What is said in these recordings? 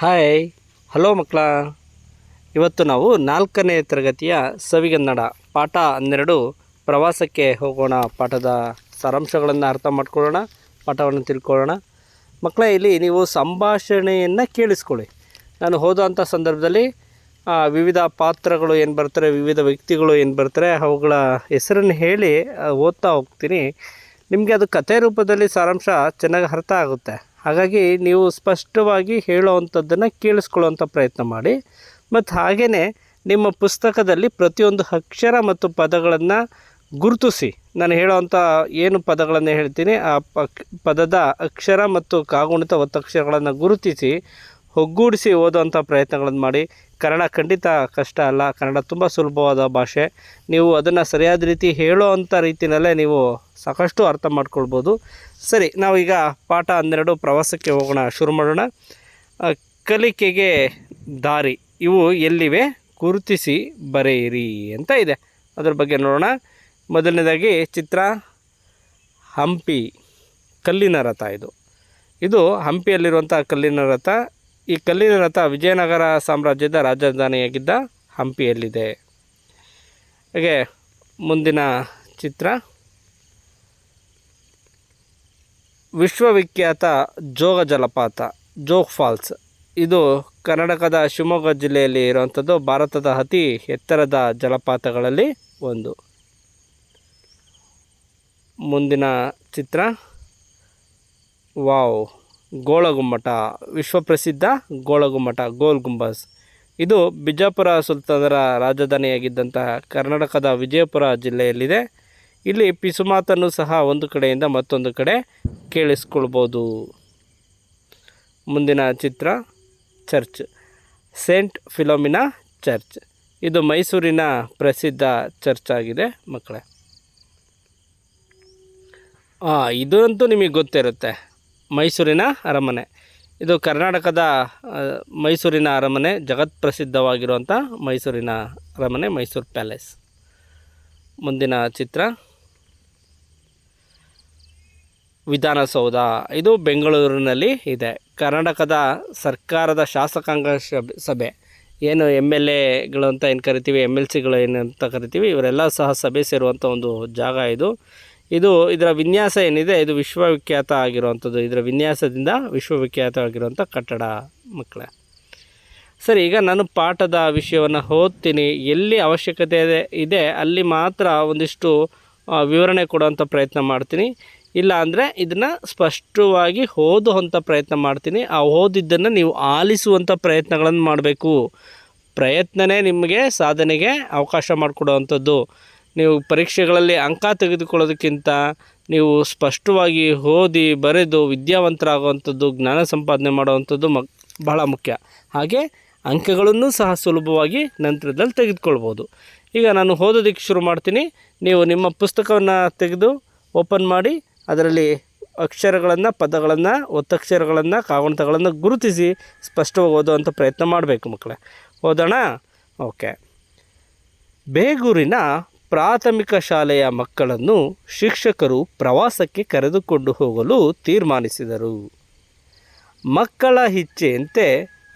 Hi hello ಮಕ್ಕಳ. ಇವತ್ತು ನಾವು ನಾಲ್ಕನೇ ತರಗತಿಯ ಸವಿಗನ್ನಡ ಪಾಠ ಹನ್ನೆರಡು. ಪ್ರವಾಸಕ್ಕೆ ಹೋಗೋಣ. ಪಾಠದ ಸಾರಾಂಶಗಳನ್ನು ಅರ್ಥ ಮಾಡ್ಕೊಳ್ಳೋಣ. ಪಾಠವನ್ನು ತಿಳ್ಕೊಳ್ಳೋಣ. ಮಕ್ಕಳ, ಇಲ್ಲಿ ನೀವು ಸಂಭಾಷಣೆಯನ್ನು ಕೇಳಿಸ್ಕೊಳ್ಳಿ. ನಾನು ಹೋದಂಥ ಸಂದರ್ಭದಲ್ಲಿ ವಿವಿಧ ಪಾತ್ರಗಳು ಏನು ಬರ್ತಾರೆ, ವಿವಿಧ ವ್ಯಕ್ತಿಗಳು ಏನು ಬರ್ತಾರೆ, ಅವುಗಳ ಹೆಸರನ್ನು ಹೇಳಿ ಓದ್ತಾ ಹೋಗ್ತೀನಿ. ನಿಮಗೆ ಅದು ಕಥೆ ರೂಪದಲ್ಲಿ ಸಾರಾಂಶ ಚೆನ್ನಾಗಿ ಅರ್ಥ ಆಗುತ್ತೆ. ಹಾಗಾಗಿ ನೀವು ಸ್ಪಷ್ಟವಾಗಿ ಹೇಳೋವಂಥದ್ದನ್ನು ಕೇಳಿಸ್ಕೊಳ್ಳೋವಂಥ ಪ್ರಯತ್ನ ಮಾಡಿ. ಮತ್ತು ಹಾಗೆಯೇ ನಿಮ್ಮ ಪುಸ್ತಕದಲ್ಲಿ ಪ್ರತಿಯೊಂದು ಅಕ್ಷರ ಮತ್ತು ಪದಗಳನ್ನು ಗುರುತಿಸಿ. ನಾನು ಹೇಳೋವಂಥ ಏನು ಪದಗಳನ್ನು ಹೇಳ್ತೀನಿ, ಆ ಪದದ ಅಕ್ಷರ ಮತ್ತು ಕಾಗುಣಿತ ಒತ್ತಕ್ಷರಗಳನ್ನು ಗುರುತಿಸಿ, ಒಗ್ಗೂಡಿಸಿ ಓದುವಂಥ ಪ್ರಯತ್ನಗಳನ್ನು ಮಾಡಿ. ಕನ್ನಡ ಖಂಡಿತ ಕಷ್ಟ ಅಲ್ಲ, ಕನ್ನಡ ತುಂಬ ಸುಲಭವಾದ ಭಾಷೆ. ನೀವು ಅದನ್ನು ಸರಿಯಾದ ರೀತಿ ಹೇಳೋ ಅಂಥ ರೀತಿಯಲ್ಲೇ ನೀವು ಸಾಕಷ್ಟು ಅರ್ಥ ಮಾಡ್ಕೊಳ್ಬೋದು. ಸರಿ, ನಾವೀಗ ಪಾಠ ಹನ್ನೆರಡು ಪ್ರವಾಸಕ್ಕೆ ಹೋಗೋಣ, ಶುರು ಮಾಡೋಣ. ಕಲಿಕೆಗೆ ದಾರಿ, ಇವು ಎಲ್ಲಿವೆ? ಗುರುತಿಸಿ ಬರೆಯಿರಿ ಅಂತ ಇದೆ. ಅದರ ಬಗ್ಗೆ ನೋಡೋಣ. ಮೊದಲನೇದಾಗಿ ಚಿತ್ರ, ಹಂಪಿ, ಕಲ್ಲಿನ ರಥ ಇದು. ಇದು ಹಂಪಿಯಲ್ಲಿರುವಂಥ ಕಲ್ಲಿನ ರಥ. ಈ ಕಲ್ಲಿನ ರಥ ವಿಜಯನಗರ ಸಾಮ್ರಾಜ್ಯದ ರಾಜಧಾನಿಯಾಗಿದ್ದ ಹಂಪಿಯಲ್ಲಿದೆ. ಹಾಗೆ ಮುಂದಿನ ಚಿತ್ರ. ವಿಶ್ವವಿಖ್ಯಾತ ಜೋಗ ಜಲಪಾತ, ಜೋಗ್ ಫಾಲ್ಸ್. ಇದು ಕರ್ನಾಟಕದ ಶಿವಮೊಗ್ಗ ಜಿಲ್ಲೆಯಲ್ಲಿ ಇರುವಂಥದ್ದು. ಭಾರತದ ಅತಿ ಎತ್ತರದ ಜಲಪಾತಗಳಲ್ಲಿ ಒಂದು. ಮುಂದಿನ ಚಿತ್ರ. ವಾವ್. ಗೋಳಗುಮ್ಮಟ, ವಿಶ್ವಪ್ರಸಿದ್ಧ ಗೋಳಗುಮ್ಮಟ, ಗೋಲ್ ಗುಂಬಸ್. ಇದು ಬಿಜಾಪುರ ಸುಲ್ತಾನರ ರಾಜಧಾನಿಯಾಗಿದ್ದಂತಹ ಕರ್ನಾಟಕದ ವಿಜಯಪುರ ಜಿಲ್ಲೆಯಲ್ಲಿದೆ. ಇಲ್ಲಿ ಪಿಸುಮಾತನ್ನು ಸಹ ಒಂದು ಕಡೆಯಿಂದ ಮತ್ತೊಂದು ಕಡೆ ಕೇಳಿಸ್ಕೊಳ್ಬೋದು. ಮುಂದಿನ ಚಿತ್ರ, ಚರ್ಚ್, ಸೇಂಟ್ ಫಿಲೋಮಿನಾ ಚರ್ಚ್. ಇದು ಮೈಸೂರಿನ ಪ್ರಸಿದ್ಧ ಚರ್ಚ್ ಆಗಿದೆ, ಮಕ್ಕಳೇ. ಹಾಂ ಇದಂತೂ ನಿಮಗೆ ಗೊತ್ತಿರುತ್ತೆ. ಮೈಸೂರಿನ ಅರಮನೆ. ಇದು ಕರ್ನಾಟಕದ ಮೈಸೂರಿನ ಅರಮನೆ ಜಗತ್ ಪ್ರಸಿದ್ಧವಾಗಿರುವಂಥ ಮೈಸೂರಿನ ಅರಮನೆ, ಮೈಸೂರು ಪ್ಯಾಲೇಸ್. ಮುಂದಿನ ಚಿತ್ರ. ವಿಧಾನಸೌಧ. ಇದು ಬೆಂಗಳೂರಿನಲ್ಲಿ ಇದೆ. ಕರ್ನಾಟಕದ ಸರ್ಕಾರದ ಶಾಸಕಾಂಗ ಸಭೆ. ಏನು ಎಂ ಎಲ್ ಎಗಳು ಅಂತ ಏನು ಕರಿತೀವಿ ಎಂ ಎಲ್ ಸಿಗಳು ಏನು ಅಂತ ಕರಿತೀವಿ, ಇವರೆಲ್ಲ ಸಹ ಸಭೆ ಸೇರುವಂಥ ಒಂದು ಜಾಗ ಇದು. ಇದು ಇದರ ವಿನ್ಯಾಸ ಏನಿದೆ, ಇದು ವಿಶ್ವವಿಖ್ಯಾತ ಆಗಿರುವಂಥದ್ದು. ಇದರ ವಿನ್ಯಾಸದಿಂದ ವಿಶ್ವವಿಖ್ಯಾತವಾಗಿರುವಂಥ ಕಟ್ಟಡ, ಮಕ್ಕಳೇ. ಸರಿ, ಈಗ ನಾನು ಪಾಠದ ವಿಷಯವನ್ನು ಓದ್ತೀನಿ. ಎಲ್ಲಿ ಅವಶ್ಯಕತೆ ಇದೆ ಅಲ್ಲಿ ಮಾತ್ರ ಒಂದಿಷ್ಟು ವಿವರಣೆ ಕೊಡುವಂಥ ಪ್ರಯತ್ನ ಮಾಡ್ತೀನಿ. ಇಲ್ಲ ಅಂದರೆ ಇದನ್ನು ಸ್ಪಷ್ಟವಾಗಿ ಓದುವಂಥ ಪ್ರಯತ್ನ ಮಾಡ್ತೀನಿ. ಆ ಓದಿದ್ದನ್ನು ನೀವು ಆಲಿಸುವಂಥ ಪ್ರಯತ್ನಗಳನ್ನು ಮಾಡಬೇಕು. ಪ್ರಯತ್ನನೇ ನಿಮಗೆ ಸಾಧನೆಗೆ ಅವಕಾಶ ಮಾಡಿಕೊಡುವಂಥದ್ದು. ನೀವು ಪರೀಕ್ಷೆಗಳಲ್ಲಿ ಅಂಕ ತೆಗೆದುಕೊಳ್ಳೋದಕ್ಕಿಂತ ನೀವು ಸ್ಪಷ್ಟವಾಗಿ ಓದಿ ಬರೆದು ವಿದ್ಯಾವಂತರಾಗುವಂಥದ್ದು, ಜ್ಞಾನ ಸಂಪಾದನೆ ಮಾಡುವಂಥದ್ದು ಮಕ್, ಬಹಳ ಮುಖ್ಯ. ಹಾಗೆ ಅಂಕಗಳನ್ನು ಸಹ ಸುಲಭವಾಗಿ ನಂತರದಲ್ಲಿ ತೆಗೆದುಕೊಳ್ಬೋದು. ಈಗ ನಾನು ಓದೋದಕ್ಕೆ ಶುರು ಮಾಡ್ತೀನಿ. ನೀವು ನಿಮ್ಮ ಪುಸ್ತಕವನ್ನು ತೆಗೆದು ಓಪನ್ ಮಾಡಿ, ಅದರಲ್ಲಿ ಅಕ್ಷರಗಳನ್ನು, ಪದಗಳನ್ನು, ಒತ್ತಕ್ಷರಗಳನ್ನು, ಕಾಗುಣಿತಗಳನ್ನು ಗುರುತಿಸಿ ಸ್ಪಷ್ಟವಾಗಿ ಓದುವಂಥ ಪ್ರಯತ್ನ ಮಾಡಬೇಕು ಮಕ್ಕಳೇ. ಓದೋಣ? ಓಕೆ. ಬೇಗೂರಿನ ಪ್ರಾಥಮಿಕ ಶಾಲೆಯ ಮಕ್ಕಳನ್ನು ಶಿಕ್ಷಕರು ಪ್ರವಾಸಕ್ಕೆ ಕರೆದುಕೊಂಡು ಹೋಗಲು ತೀರ್ಮಾನಿಸಿದರು. ಮಕ್ಕಳ ಇಚ್ಛೆಯಂತೆ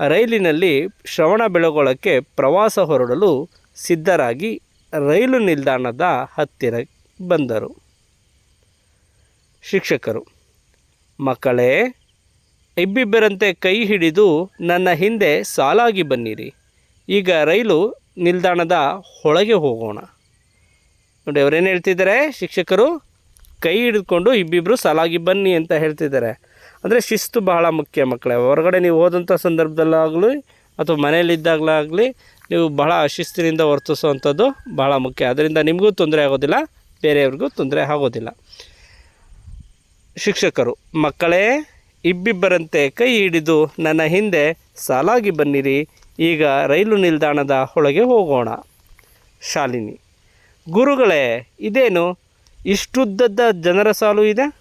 ರೈಲಿನಲ್ಲಿ ಶ್ರವಣಬೆಳಗೊಳಕ್ಕೆ ಪ್ರವಾಸ ಹೊರಡಲು ಸಿದ್ಧರಾಗಿ ರೈಲು ನಿಲ್ದಾಣದ ಹತ್ತಿರ ಬಂದರು. ಶಿಕ್ಷಕರು, ಮಕ್ಕಳೇ, ಇಬ್ಬಿಬ್ಬರಂತೆ ಕೈ ಹಿಡಿದು ನನ್ನ ಹಿಂದೆ ಸಾಲಾಗಿ ಬನ್ನಿರಿ. ಈಗ ರೈಲು ನಿಲ್ದಾಣದ ಒಳಗೆ ಹೋಗೋಣ. ನೋಡಿ, ಅವರೇನು ಹೇಳ್ತಿದ್ದಾರೆ? ಶಿಕ್ಷಕರು ಕೈ ಹಿಡಿದುಕೊಂಡು ಇಬ್ಬಿಬ್ಬರು ಸಾಲಾಗಿ ಬನ್ನಿ ಅಂತ ಹೇಳ್ತಿದ್ದಾರೆ. ಅಂದರೆ ಶಿಸ್ತು ಬಹಳ ಮುಖ್ಯ ಮಕ್ಕಳೇ. ಹೊರಗಡೆ ನೀವು ಹೋದಂಥ ಸಂದರ್ಭದಲ್ಲಾಗಲಿ ಅಥವಾ ಮನೆಯಲ್ಲಿದ್ದಾಗಲಾಗಲಿ ನೀವು ಬಹಳ ಶಿಸ್ತಿನಿಂದ ವರ್ತಿಸುವಂಥದ್ದು ಬಹಳ ಮುಖ್ಯ. ಅದರಿಂದ ನಿಮಗೂ ತೊಂದರೆ ಆಗೋದಿಲ್ಲ, ಬೇರೆಯವ್ರಿಗೂ ತೊಂದರೆ ಆಗೋದಿಲ್ಲ. ಶಿಕ್ಷಕರು, ಮಕ್ಕಳೇ, ಇಬ್ಬಿಬ್ಬರಂತೆ ಕೈ ಹಿಡಿದು ನನ್ನ ಹಿಂದೆ ಸಾಲಾಗಿ ಬನ್ನಿರಿ. ಈಗ ರೈಲು ನಿಲ್ದಾಣದ ಒಳಗೆ ಹೋಗೋಣ. ಶಾಲಿನಿ. ಗುರುಗಳೇ, ಇದೇನು? ಇಷ್ಟುದ್ದದ ಜನರ ಸಾಲು ಇದೆ?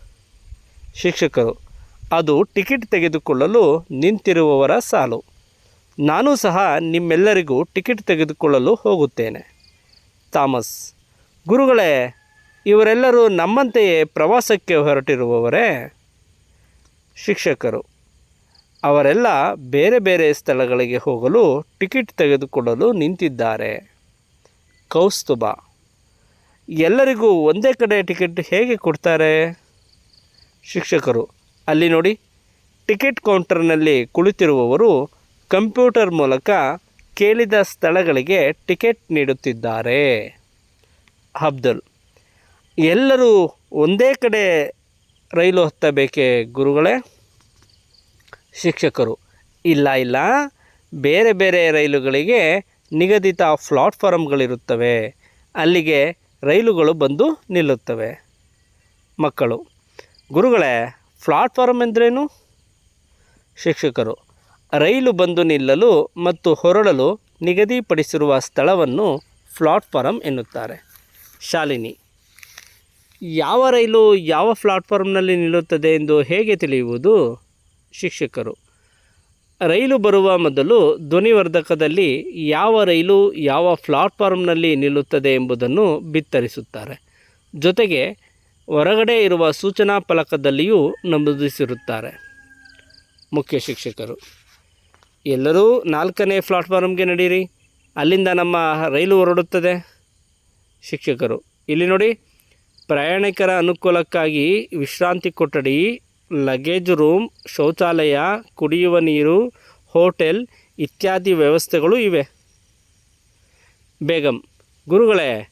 ಶಿಕ್ಷಕರು, ಅದು ಟಿಕೆಟ್ ತೆಗೆದುಕೊಳ್ಳಲು ನಿಂತಿರುವವರ ಸಾಲು. ನಾನು ಸಹ ನಿಮ್ಮೆಲ್ಲರಿಗೂ ಟಿಕೆಟ್ ತೆಗೆದುಕೊಳ್ಳಲು ಹೋಗುತ್ತೇನೆ. ಥಾಮಸ್, ಗುರುಗಳೇ, ಇವರೆಲ್ಲರೂ ನಮ್ಮಂತೆಯೇ ಪ್ರವಾಸಕ್ಕೆ ಹೊರಟಿರುವವರೇ? ಶಿಕ್ಷಕರು, ಅವರೆಲ್ಲ ಬೇರೆ ಬೇರೆ ಸ್ಥಳಗಳಿಗೆ ಹೋಗಲು ಟಿಕೆಟ್ ತೆಗೆದುಕೊಳ್ಳಲು ನಿಂತಿದ್ದಾರೆ. ಕೌಸ್ತುಭ ಎಲ್ಲರಿಗೂ ಒಂದೇ ಕಡೆ ಟಿಕೆಟ್ ಹೇಗೆ ಕೊಡ್ತಾರೆ? ಶಿಕ್ಷಕರು, ಅಲ್ಲಿ ನೋಡಿ. ಟಿಕೆಟ್ ಕೌಂಟರ್ನಲ್ಲಿ ಕುಳಿತಿರುವವರು ಕಂಪ್ಯೂಟರ್ ಮೂಲಕ ಕೇಳಿದ ಸ್ಥಳಗಳಿಗೆ ಟಿಕೆಟ್ ನೀಡುತ್ತಿದ್ದಾರೆ. ಅಬ್ದುಲ್, ಎಲ್ಲರೂ ಒಂದೇ ಕಡೆ ರೈಲು ಹತ್ತಬೇಕೇ ಗುರುಗಳೇ? ಶಿಕ್ಷಕರು, ಇಲ್ಲ ಇಲ್ಲ. ಬೇರೆ ಬೇರೆ ರೈಲುಗಳಿಗೆ ನಿಗದಿತ ಪ್ಲಾಟ್ಫಾರ್ಮ್ಗಳಿರುತ್ತವೆ. ಅಲ್ಲಿಗೆ ರೈಲುಗಳು ಬಂದು ನಿಲ್ಲುತ್ತವೆ. ಮಕ್ಕಳು, ಗುರುಗಳೇ ಪ್ಲಾಟ್ಫಾರ್ಮ್ ಎಂದರೇನು? ಶಿಕ್ಷಕರು, ರೈಲು ಬಂದು ನಿಲ್ಲಲು ಮತ್ತು ಹೊರಡಲು ನಿಗದಿಪಡಿಸಿರುವ ಸ್ಥಳವನ್ನು ಪ್ಲಾಟ್ಫಾರಮ್ ಎನ್ನುತ್ತಾರೆ. ಶಾಲಿನಿ, ಯಾವ ರೈಲು ಯಾವ ಪ್ಲಾಟ್ಫಾರ್ಮ್ನಲ್ಲಿ ನಿಲ್ಲುತ್ತದೆ ಎಂದು ಹೇಗೆ ತಿಳಿಯುವುದು? ಶಿಕ್ಷಕರು ರೈಲು ಬರುವ ಮೊದಲು ಧ್ವನಿವರ್ಧಕದಲ್ಲಿ ಯಾವ ರೈಲು ಯಾವ ಪ್ಲಾಟ್ಫಾರ್ಮ್ನಲ್ಲಿ ನಿಲ್ಲುತ್ತದೆ ಎಂಬುದನ್ನು ಬಿತ್ತರಿಸುತ್ತಾರೆ. ಜೊತೆಗೆ ಹೊರಗಡೆ ಇರುವ ಸೂಚನಾ ಫಲಕದಲ್ಲಿಯೂ ನಮೂದಿಸಿರುತ್ತಾರೆ. ಮುಖ್ಯ ಶಿಕ್ಷಕರು, ಎಲ್ಲರೂ ನಾಲ್ಕನೇ ಪ್ಲಾಟ್ಫಾರ್ಮ್ಗೆ ನಡೀರಿ, ಅಲ್ಲಿಂದ ನಮ್ಮ ರೈಲು ಹೊರಡುತ್ತದೆ. ಶಿಕ್ಷಕರು, ಇಲ್ಲಿ ನೋಡಿ, ಪ್ರಯಾಣಿಕರ ಅನುಕೂಲಕ್ಕಾಗಿ ವಿಶ್ರಾಂತಿ ಕೊಠಡಿ ಲಗೇಜ್ ರೂಮ್ ಶೌಚಾಲಯ, ಕುಡಿಯುವ ನೀರು, ಹೋಟೆಲ್ ಇತ್ಯಾದಿ ವ್ಯವಸ್ಥೆಗಳು ಇವೆ. ಬೇಗಂ, ಗುರುಗಳೇ,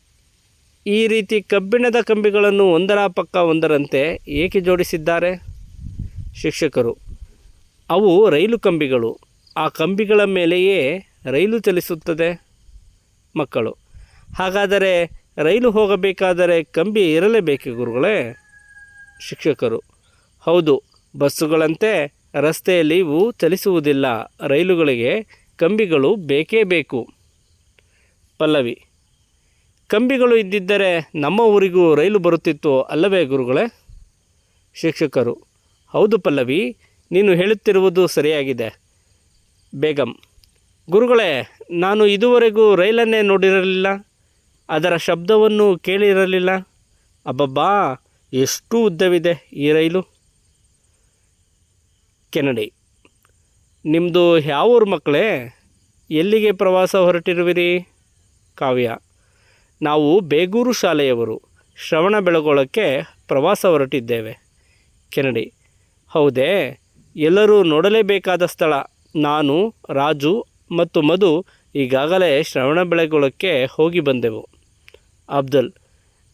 ಈ ರೀತಿ ಕಬ್ಬಿಣದ ಕಂಬಿಗಳನ್ನು ಒಂದರ ಪಕ್ಕ ಒಂದರಂತೆ ಏಕೆ ಜೋಡಿಸಿದ್ದಾರೆ? ಶಿಕ್ಷಕರು, ಅವು ರೈಲು ಕಂಬಿಗಳು, ಆ ಕಂಬಿಗಳ ಮೇಲೆಯೇ ರೈಲು ಚಲಿಸುತ್ತದೆ. ಮಕ್ಕಳು, ಹಾಗಾದರೆ ರೈಲು ಹೋಗಬೇಕಾದರೆ ಕಂಬಿ ಇರಲೇಬೇಕು ಗುರುಗಳೇ? ಶಿಕ್ಷಕರು ಹೌದು, ಬಸ್ಸುಗಳಂತೆ ರಸ್ತೆಯಲ್ಲಿ ಇವು ಚಲಿಸುವುದಿಲ್ಲ, ರೈಲುಗಳಿಗೆ ಕಂಬಿಗಳು ಬೇಕೇ ಬೇಕು. ಪಲ್ಲವಿ, ಕಂಬಿಗಳು ಇದ್ದಿದ್ದರೆ ನಮ್ಮ ಊರಿಗೂ ರೈಲು ಬರುತ್ತಿತ್ತು ಅಲ್ಲವೇ ಗುರುಗಳೇ? ಶಿಕ್ಷಕರು, ಹೌದು ಪಲ್ಲವಿ, ನೀನು ಹೇಳುತ್ತಿರುವುದು ಸರಿಯಾಗಿದೆ. ಬೇಗಂ, ಗುರುಗಳೇ, ನಾನು ಇದುವರೆಗೂ ರೈಲನ್ನೇ ನೋಡಿರಲಿಲ್ಲ, ಅದರ ಶಬ್ದವನ್ನು ಕೇಳಿರಲಿಲ್ಲ. ಅಬ್ಬಬ್ಬಾ, ಎಷ್ಟು ಉದ್ದವಿದೆ ಈ ರೈಲು. ಕೆನಡಿ. ನಿಮ್ಮದು ಯಾವ ಊರು ಮಕ್ಕಳೇ, ಎಲ್ಲಿಗೆ ಪ್ರವಾಸ ಹೊರಟಿರುವಿರಿ? ಕಾವ್ಯ. ನಾವು ಬೇಗೂರು ಶಾಲೆಯವರು, ಶ್ರವಣ ಬೆಳಗೊಳಕ್ಕೆ ಪ್ರವಾಸ ಹೊರಟಿದ್ದೇವೆ. ಕೆನಡಿ. ಹೌದೇ, ಎಲ್ಲರೂ ನೋಡಲೇಬೇಕಾದ ಸ್ಥಳ. ನಾನು, ರಾಜು ಮತ್ತು ಮಧು ಈಗಾಗಲೇ ಶ್ರವಣ ಬೆಳಗೊಳಕ್ಕೆ ಹೋಗಿ ಬಂದೆವು. ಅಬ್ದುಲ್,